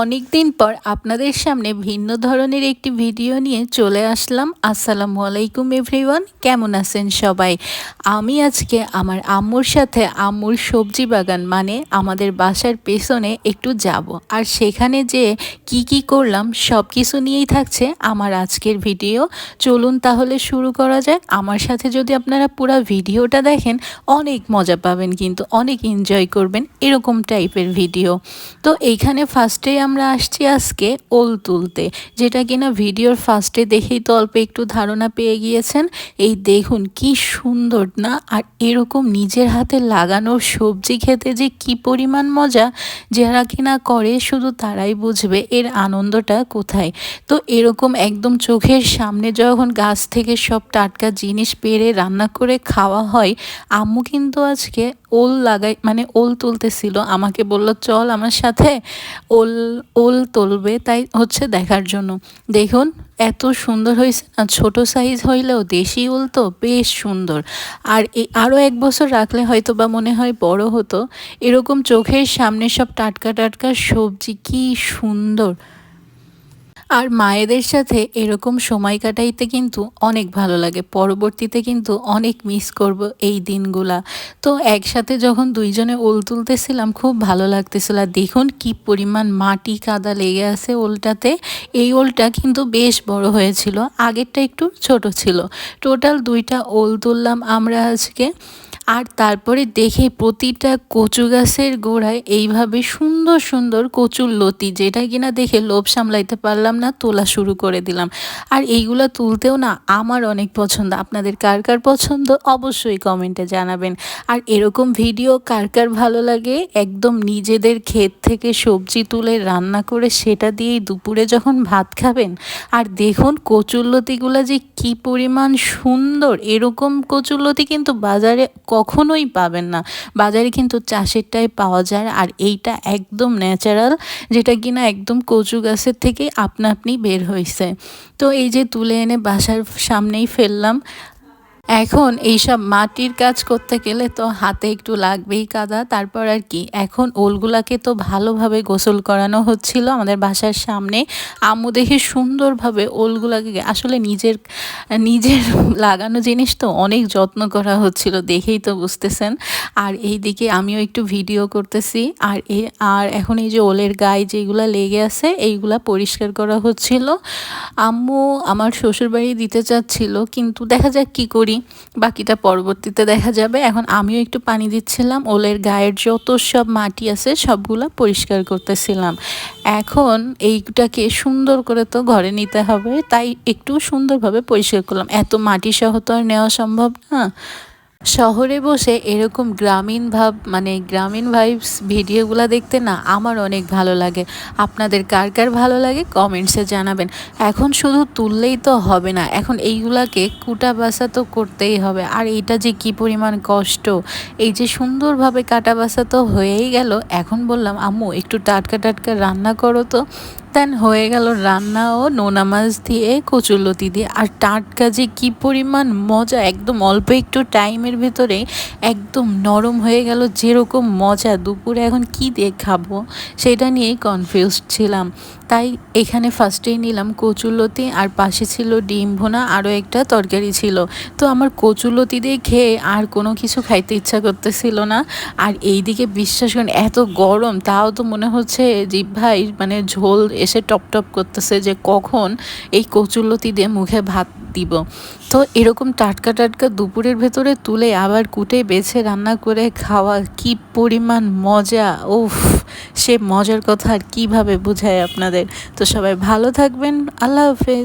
অনেক দিন পর আপনাদের সামনে ভিন্ন ধরনের একটি ভিডিও নিয়ে চলে আসলাম। আসসালামু আলাইকুম এভরিওয়ান, কেমন আছেন সবাই? আমি আজকে আমার আম্মুর সাথে আম্মুর সবজি বাগান মানে আমাদের বাসার পেছনে একটু যাব। আর সেখানে যে কি কি করলাম সব কিছু নিয়েই থাকছে আমার আজকের ভিডিও। চলুন তাহলে শুরু করা যাক। আমার সাথে যদি আপনারা পুরো ভিডিওটা দেখেন, অনেক মজা পাবেন কিন্তু অনেক এনজয় করবেন এরকম টাইপের ভিডিও। তো এইখানে ফার্স্টে আমরা আসছি আজকে ওল তুলতে, যেটা কিনা ভিডিওর ফার্স্টে দেখেই তো অল্প একটু ধারণা পেয়ে গিয়েছেন। এই দেখুন কি সুন্দর, না? আর এরকম নিজের হাতে লাগানোর সবজি খেতে যে কি পরিমাণ মজা, যারা কিনা করে শুধু তারাই বুঝবে এর আনন্দটা কোথায়। তো এরকম একদম চোখের সামনে যখন গাছ থেকে সব টাটকা জিনিস পেরে রান্না করে খাওয়া হয়, আম্মু কিন্তু আজকে ওল লাগাই মানে ওল তুলতেছিল, আমাকে বলল, চল আমার সাথে ওল ওল তুলবে। তাই হচ্ছে দেখার জন্য। দেখুন, এত সুন্দর হয়েছে না, ছোটো সাইজ হইলেও দেশি ওল তো বেশ সুন্দর। আর এই আরও এক বছর রাখলে হয়তো বা মনে হয় বড় হতো। এরকম চোখের সামনে সব টাটকা টাটকা সবজি, কি সুন্দর! আর মায়েদের সাথে এরকম সময় কাটাইতে কিন্তু অনেক ভালো লাগে। পরবর্তীতে কিন্তু অনেক মিস করব এই দিনগুলা। তো একসাথে যখন দুইজনে ওল তুলতেছিলাম, খুব ভালো লাগতেছিল। আর দেখুন কি পরিমাণ মাটি কাদা লেগে আছে ওলটাতে। এই ওলটা কিন্তু বেশ বড় হয়েছিল, আগেরটা একটু ছোট ছিল। টোটাল দুইটা ওল তুললাম আমরা আজকে। আর তারপরে দেখে প্রতিটা কচু গাছের গোড়ায় এইভাবে সুন্দর সুন্দর কচুর লতি, যেটা কিনা দেখে লোভ সামলাইতে পারলাম না, তোলা শুরু করে দিলাম। আর এইগুলো তুলতেও না আমার অনেক পছন্দ। আপনাদের কার কার পছন্দ অবশ্যই কমেন্টে জানাবেন। আর এরকম ভিডিও কার কার ভালো লাগে, একদম নিজেদের ক্ষেত থেকে সবজি তুলে রান্না করে সেটা দিয়েই দুপুরে যখন ভাত খাবেন, আর দেখুন কচুরলতিগুলো যে কি পরিমাণ সুন্দর। এরকম কচুরলতি কিন্তু বাজারে কখনোই পাবেন না। বাজারে কিন্তু চাষেরটাই পাওয়া যায় আর এইটা একদম ন্যাচারাল যেটা কিনা একদম কচু গাছের থেকে আপনা আপনি বের হয়েছে তো এই যে তুলে এনে বাসার সামনেই ফেললাম। এখন এইসব মাটির কাজ করতে গেলে তো হাতে একটু লাগবেই কাদা। তারপর আর কি, এখন ওলগুলাকে তো ভালোভাবে গোসল করানো হচ্ছিল আমাদের বাসার সামনে। আম্মু দেখে সুন্দরভাবে ওলগুলাকে আসলে নিজের নিজের লাগানো জিনিস তো অনেক যত্ন করা হচ্ছিল দেখেই তো বুঝতেছেন। আর এই দিকে আমিও একটু ভিডিও করতেছি। আর এ, আর এখন এই যে ওলের গায়ে যেগুলা লেগে আছে, এইগুলা পরিষ্কার করা হচ্ছিল। আম্মু আমার শ্বশুরবাড়ি দিতে চাচ্ছিল, কিন্তু দেখা যাক কি করি। করি, বাকিটা পরবর্তীতে দেখা যাবে। এখন আমিও একটু পানি দিচ্ছিলাম, ওলের গায়ের যত সব মাটি আছে সবগুলো পরিষ্কার করতেছিলাম। এখন এইটাকে সুন্দর করে তো ঘরে নিতে হবে, তাই একটু সুন্দরভাবে পরিষ্কার করলাম। এত মাটি সহ তো আর নেওয়া সম্ভব না। শহরে বসে এরকম গ্রামীণ ভাব মানে গ্রামীণ ভাইবস ভিডিওগুলো দেখতে না আমার অনেক ভালো লাগে। আপনাদের কার কার ভালো লাগে কমেন্টসে জানাবেন। এখন শুধু তুললেই তো হবে না, এখন এইগুলাকে কুটা বাসা তো করতেই হবে। আর এটা যে কি পরিমাণ কষ্ট, এই যে সুন্দরভাবে কাটা বাসা তো হয়েই গেল। এখন বললাম, আম্মু, একটু টাটকা টাটকা রান্না করো তো। দেন হয়ে গেল রান্না ও নোনা মাছ দিয়ে কচুলতি দিয়ে। আর টাটকা যে কী পরিমাণ মজা, একদম অল্প একটু টাইমের ভেতরে একদম নরম হয়ে গেল যেরকম মজা। দুপুরে এখন কি দিয়ে খাব, সেটা নিয়েই কনফিউজ ছিলাম। তাই এখানে ফার্স্টেই নিলাম কচুলতি আর পাশে ছিল ডিম ভোনা, আরও একটা তরকারি ছিল। তো আমার কচুলতি দিয়ে খেয়ে আর কোনো কিছু খাইতে ইচ্ছা করতেছিল না। আর এই দিকে বিশ্বাস করেন, এত গরম, তাও তো মনে হচ্ছে জিভ ভাই মানে ঝোল এসে টপ টপ করতেছে যে কখন এই কচুলতি দিয়ে মুখে ভাত দিব। তো এরকম টাটকা টাটকা দুপুরের ভেতরে তুলে আবার কুটে বেছে রান্না করে খাওয়া, কি পরিমাণ মজা, উফ। সে মজার কথা আর কীভাবে বুঝায় আপনাদের। তো সবাই ভালো থাকবেন আল্লাহ হাফেজ।